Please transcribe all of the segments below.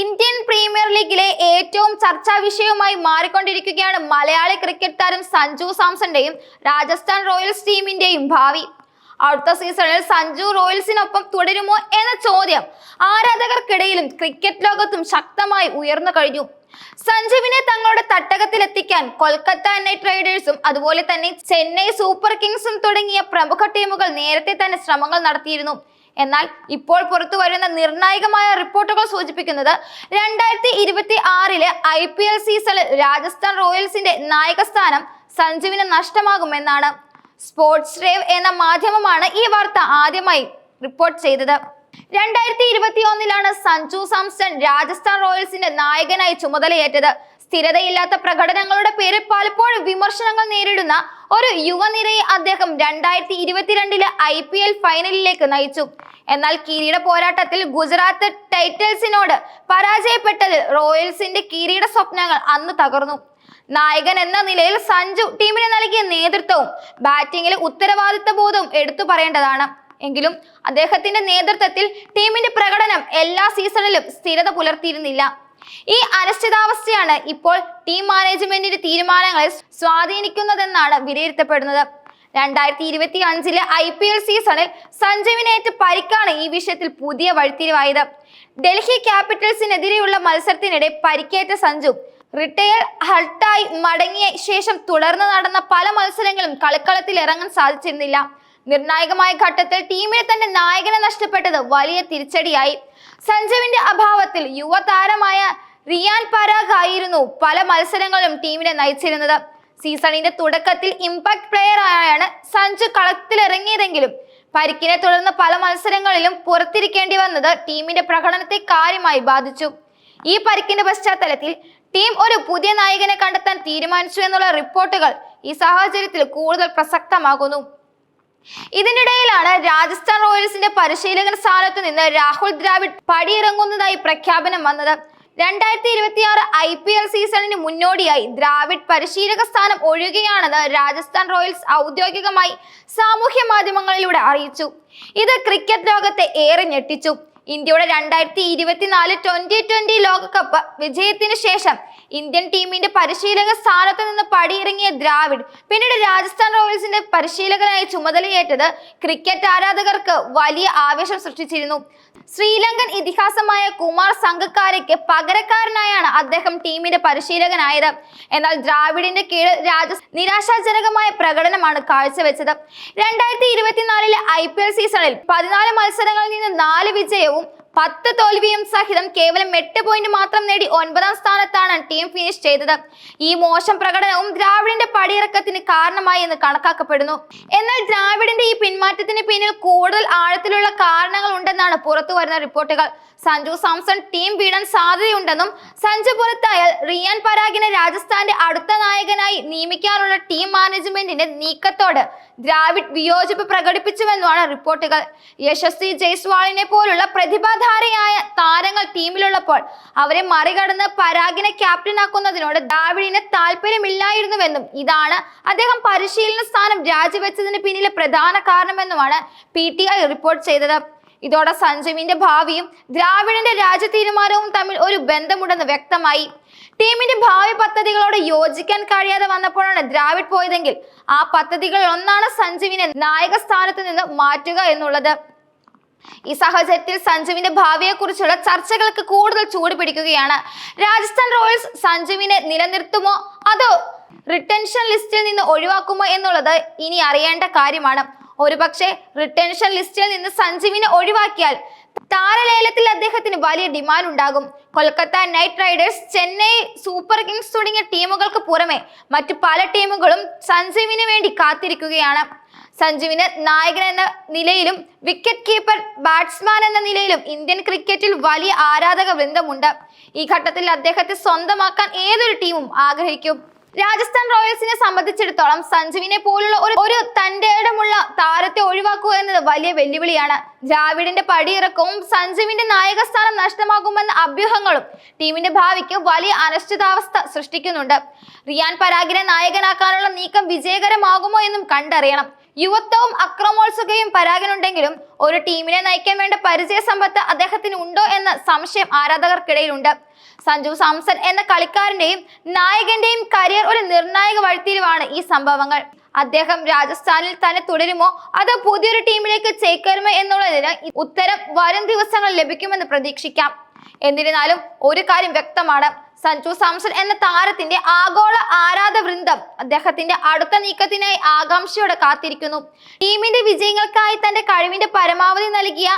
Indian premier ലീഗിലെ ഏറ്റവും ചർച്ചാ വിഷയവുമായി മാറിക്കൊണ്ടിരിക്കുകയാണ് മലയാളി ക്രിക്കറ്റ് താരം സഞ്ജു സാംസന്റെയും രാജസ്ഥാൻ റോയൽസ് ടീമിന്റെയും ഭാവി. അടുത്ത സീസണിൽ സഞ്ജു റോയൽസിനൊപ്പം തുടരുമോ എന്ന ചോദ്യം ആരാധകർക്കിടയിലും ക്രിക്കറ്റ് ലോകത്തും ശക്തമായി ഉയർന്നു കഴിഞ്ഞു. സഞ്ജുവിനെ തങ്ങളുടെ തട്ടകത്തിലെത്തിക്കാൻ കൊൽക്കത്ത നൈറ്റ് റൈഡേഴ്സും അതുപോലെ തന്നെ ചെന്നൈ സൂപ്പർ കിങ്സും തുടങ്ങിയ പ്രമുഖ ടീമുകൾ നേരത്തെ തന്നെ ശ്രമങ്ങൾ നടത്തിയിരുന്നു. എന്നാൽ ഇപ്പോൾ പുറത്തു വരുന്ന നിർണായകമായ റിപ്പോർട്ടുകൾ സൂചിപ്പിക്കുന്നത് രണ്ടായിരത്തി ഇരുപത്തി ആറിലെ ഐ പി എൽ സീസണിൽ രാജസ്ഥാൻ റോയൽസിന്റെ നായകസ്ഥാനം സഞ്ജുവിന് നഷ്ടമാകുമെന്നാണ്. സ്പോർട്സ് ഡ്രൈവ് എന്ന മാധ്യമമാണ് ഈ വാർത്ത ആദ്യമായി റിപ്പോർട്ട് ചെയ്തത്. രണ്ടായിരത്തി ഇരുപത്തി ഒന്നിലാണ് സഞ്ജു സാംസൺ രാജസ്ഥാൻ റോയൽസിന്റെ നായകനായി ചുമതലയേറ്റത്. സ്ഥിരതയില്ലാത്ത പ്രകടനങ്ങളുടെ പേരിൽ പലപ്പോഴും വിമർശനങ്ങൾ നേരിടുന്ന ഒരു യുവനിരയെ അദ്ദേഹം രണ്ടായിരത്തി ഇരുപത്തിരണ്ടിലെ ഐ പി എൽ ഫൈനലിലേക്ക് നയിച്ചു. എന്നാൽ കിരീട പോരാട്ടത്തിൽ ഗുജറാത്ത് ടൈറ്റൽസിനോട് പരാജയപ്പെട്ടതിൽ റോയൽസിന്റെ കിരീട സ്വപ്നങ്ങൾ അന്ന് തകർന്നു. നായകൻ എന്ന നിലയിൽ സഞ്ജു ടീമിന് നൽകിയ നേതൃത്വവും ബാറ്റിംഗിലെ ഉത്തരവാദിത്ത ബോധവും എടുത്തു പറയേണ്ടതാണ്. എങ്കിലും അദ്ദേഹത്തിന്റെ നേതൃത്വത്തിൽ ടീമിന്റെ പ്രകടനം എല്ലാ സീസണിലും സ്ഥിരത പുലർത്തിയിരുന്നില്ല. ഈ അനിശ്ചിതാവസ്ഥയാണ് ഇപ്പോൾ ടീം മാനേജ്മെന്റിന്റെ തീരുമാനങ്ങളെ സ്വാധീനിക്കുന്നതെന്നാണ് വിലയിരുത്തപ്പെടുന്നത്. രണ്ടായിരത്തി ഇരുപത്തി അഞ്ചിലെ ഐ പി എൽ സീസണിൽ സഞ്ജുവിനേറ്റ് പരിക്കാണ് ഈ വിഷയത്തിൽ പുതിയ വഴിത്തിരിവായത്. ഡൽഹി ക്യാപിറ്റൽസിനെതിരെയുള്ള മത്സരത്തിനിടെ പരിക്കേറ്റ സഞ്ജു റിട്ടയർ ഹൾട്ടായി മടങ്ങിയ ശേഷം തുടർന്ന് നടന്ന പല മത്സരങ്ങളും കളിക്കളത്തിൽ ഇറങ്ങാൻ സാധിച്ചിരുന്നില്ല. നിർണായകമായ ഘട്ടത്തിൽ ടീമിനെ തന്റെ നായകനെ നഷ്ടപ്പെട്ടത് വലിയ തിരിച്ചടിയായി. സഞ്ജുവിന്റെ അഭാവത്തിൽ യുവതാരമായ റിയാൻ പരാഗ് ആയിരുന്നു പല മത്സരങ്ങളും ടീമിനെ നയിച്ചിരുന്നത്. സീസണിന്റെ തുടക്കത്തിൽ ഇമ്പാക്ട് പ്ലെയർ ആയാണ് സഞ്ജു കളത്തിലിറങ്ങിയതെങ്കിലും പരിക്കിനെ തുടർന്ന് പല മത്സരങ്ങളിലും പുറത്തിരിക്കേണ്ടി വന്നത് ടീമിന്റെ പ്രകടനത്തെ കാര്യമായി ബാധിച്ചു. ഈ പരിക്കിന്റെ പശ്ചാത്തലത്തിൽ ടീം ഒരു പുതിയ നായകനെ കണ്ടെത്താൻ തീരുമാനിച്ചു എന്നുള്ള റിപ്പോർട്ടുകൾ ഈ സാഹചര്യത്തിൽ കൂടുതൽ പ്രസക്തമാകുന്നു. ഇതിനിടയിലാണ് രാജസ്ഥാൻ റോയൽസിന്റെ പരിശീലകൻ സ്ഥാനത്ത് നിന്ന് രാഹുൽ ദ്രാവിഡ് പടിയിറങ്ങുന്നതായി പ്രഖ്യാപനം വന്നത്. രണ്ടായിരത്തി ഇരുപത്തിയാറ് ഐ പി എൽ സീസണിന് മുന്നോടിയായി ദ്രാവിഡ് പരിശീലക സ്ഥാനം ഒഴിയുകയാണെന്ന് രാജസ്ഥാൻ റോയൽസ് ഔദ്യോഗികമായി സാമൂഹ്യ മാധ്യമങ്ങളിലൂടെ അറിയിച്ചു. ഇത് ക്രിക്കറ്റ് ലോകത്തെ ഏറെ ഞെട്ടിച്ചു. ഇന്ത്യയുടെ രണ്ടായിരത്തി ഇരുപത്തിനാല് ട്വന്റി ട്വന്റി ലോകകപ്പ് വിജയത്തിന് ശേഷം ഇന്ത്യൻ ടീമിന്റെ പരിശീലക സ്ഥാനത്ത് നിന്ന് പടിയിറങ്ങിയ ദ്രാവിഡ് പിന്നീട് രാജസ്ഥാൻ റോയൽസിന്റെ പരിശീലകനായി ചുമതലയേറ്റത് ക്രിക്കറ്റ് ആരാധകർക്ക് വലിയ ആവേശം സൃഷ്ടിച്ചിരുന്നു. ശ്രീലങ്കൻ ഇതിഹാസമായ കുമാർ സംഘക്കാരയ്ക്ക് പകരക്കാരനായാണ് അദ്ദേഹം ടീമിന്റെ പരിശീലകനായത്. എന്നാൽ ദ്രാവിഡിന്റെ കീഴിൽ രാജ നിരാശാജനകമായ പ്രകടനമാണ് കാഴ്ചവെച്ചത്. രണ്ടായിരത്തി ഇരുപത്തിനാലിലെ ഐ പി എൽ സീസണിൽ പതിനാല് മത്സരങ്ങളിൽ നിന്ന് നാല് വിജയവും പത്ത് തോൽവിയും സഹിതം കേവലം എട്ട് പോയിന്റ് മാത്രം നേടി ഒൻപതാം സ്ഥാനത്താണ് ടീം ഫിനിഷ് ചെയ്തത്. ഈ മോശം പ്രകടനവും ദ്രാവിഡിന്റെ പടിയിറക്കത്തിന് കാരണമായി എന്ന് കണക്കാക്കപ്പെടുന്നു. എന്നാൽ ദ്രാവിഡിന്റെ ഈ പിന്മാറ്റത്തിന് പിന്നിൽ കൂടുതൽ ആഴത്തിലുള്ള കാരണങ്ങൾ ഉണ്ടെന്നാണ് പുറത്തു വരുന്ന റിപ്പോർട്ടുകൾ. സഞ്ജു സാംസൺ ടീം വീഴാൻ സാധ്യതയുണ്ടെന്നും സഞ്ജു പുറത്തായാൽ റിയാൻ പരാഗിനെ രാജസ്ഥാന്റെ അടുത്ത നായകനായി നിയമിക്കാനുള്ള ടീം മാനേജ്മെന്റിന്റെ നീക്കത്തോട് ദ്രാവിഡ് വിയോജിപ്പ് പ്രകടിപ്പിച്ചുവെന്നുമാണ് റിപ്പോർട്ടുകൾ. യശസ്വി ജയ്സ്വാളിനെ പോലുള്ള പ്രതിഭാധാരയായ താരങ്ങൾ ടീമിലുള്ളപ്പോൾ അവരെ മറികടന്ന് പരാഗിനെ ക്യാപ്റ്റനാക്കുന്നതിനോട് ദ്രാവിഡിന് താല്പര്യമില്ലായിരുന്നുവെന്നും ഇതാണ് അദ്ദേഹം പരിശീലന സ്ഥാനം രാജിവെച്ചതിന് പിന്നിലെ പ്രധാന കാരണമെന്നുമാണ് പി ടി ഐ റിപ്പോർട്ട് ചെയ്തത്. ഇതോടെ സഞ്ജുവിന്റെ ഭാവിയും ദ്രാവിഡിന്റെ രാജ്യ തീരുമാനവും തമ്മിൽ ഒരു ബന്ധമുണ്ടെന്ന് വ്യക്തമായി. ടീമിന്റെ ഭാവി പദ്ധതികളോട് യോജിക്കാൻ കഴിയാതെ വന്നപ്പോഴാണ് ദ്രാവിഡ് പോയതെങ്കിൽ ആ പദ്ധതികളിൽ ഒന്നാണ് സഞ്ജുവിനെ നായക സ്ഥാനത്ത് നിന്ന് മാറ്റുക എന്നുള്ളത്. ഈ സാഹചര്യത്തിൽ സഞ്ജുവിന്റെ ഭാവിയെക്കുറിച്ചുള്ള ചർച്ചകൾക്ക് കൂടുതൽ ചൂട് പിടിക്കുകയാണ്. രാജസ്ഥാൻ റോയൽസ് സഞ്ജുവിനെ നിലനിർത്തുമോ? അതോ റിട്ടൻഷൻ ലിസ്റ്റിൽ നിന്ന് ഒഴിവാക്കുമോ എന്നുള്ളത് ഇനി അറിയേണ്ട കാര്യമാണ്. ഒരുപക്ഷെ റിട്ടൻഷൻ ലിസ്റ്റിൽ നിന്ന് സഞ്ജുവിനെ ഒഴിവാക്കിയാൽ താരലേലത്തിൽ അദ്ദേഹത്തിന് വലിയ ഡിമാൻഡ് ഉണ്ടാകും. Kolkata Knight Riders Chennai Super Kings തുടങ്ങിയ ടീമുകൾക്ക് പുറമെ മറ്റു പല ടീമുകളും സഞ്ജുവിന് വേണ്ടി കാത്തിരിക്കുകയാണ്. സഞ്ജുവിന് നായകൻ എന്ന നിലയിലും വിക്കറ്റ് കീപ്പർ ബാറ്റ്സ്മാൻ എന്ന നിലയിലും ഇന്ത്യൻ ക്രിക്കറ്റിൽ വലിയ ആരാധക വൃന്ദമുണ്ട് ഈ ഘട്ടത്തിൽ അദ്ദേഹത്തെ സ്വന്തമാക്കാൻ ഏതൊരു ടീമും ആഗ്രഹിക്കും? രാജസ്ഥാൻ റോയൽസിനെ സംബന്ധിച്ചിടത്തോളം സഞ്ജുവിനെ പോലുള്ള ഒരു ഒരു തന്റെ ഇടമുള്ള താരത്തെ ഒഴിവാക്കുക എന്നത് വലിയ വെല്ലുവിളിയാണ്. ദ്രാവിഡിന്റെ പടിയിറക്കവും സഞ്ജുവിന്റെ നായകസ്ഥാനം നഷ്ടമാകുമെന്ന അഭ്യൂഹങ്ങളും ടീമിന്റെ ഭാവിക്ക് വലിയ അനിശ്ചിതാവസ്ഥ സൃഷ്ടിക്കുന്നുണ്ട്. റിയാൻ പരാഗിനെ നായകനാക്കാനുള്ള നീക്കം വിജയകരമാകുമോ എന്നും കണ്ടറിയണം. യുവത്വവും അക്രമോത്സുകയും പരാഗനുണ്ടെങ്കിലും ഒരു ടീമിനെ നയിക്കാൻ വേണ്ട പരിചയ സമ്പത്ത് അദ്ദേഹത്തിന് ഉണ്ടോ എന്ന സംശയം ആരാധകർക്കിടയിലുണ്ട്. സഞ്ജു സാംസൺ എന്ന കളിക്കാരന്റെയും നായകന്റെയും കരിയർ ഒരു നിർണായക വഴിത്തിരിവാണ് ഈ സംഭവങ്ങൾ. അദ്ദേഹം രാജസ്ഥാനിൽ തന്നെ തുടരുമോ? അതോ പുതിയൊരു ടീമിലേക്ക് ചേക്കേറുമോ എന്നുള്ളതിന് ഉത്തരം വരും ദിവസങ്ങൾ ലഭിക്കുമെന്ന് പ്രതീക്ഷിക്കാം. എന്നിരുന്നാലും ഒരു കാര്യം വ്യക്തമാണ്. സഞ്ജു സാംസൺ എന്ന താരത്തിന്റെ ആഗോള ആരാധ വൃന്ദം അദ്ദേഹത്തിന്റെ അടുത്ത നീക്കത്തിനായി ആകാംക്ഷയോടെ കാത്തിരിക്കുന്നു. ടീമിന്റെ വിജയങ്ങൾക്കായി തന്റെ കഴിവിന്റെ പരമാവധി നൽകിയ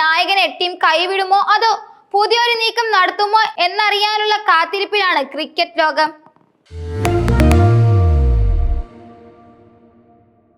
നായകനെ ടീം കൈവിടുമോ അതോ പുതിയൊരു നീക്കം നടത്തുമോ എന്നറിയാനുള്ള കാത്തിരിപ്പിലാണ് ക്രിക്കറ്റ് ലോകം.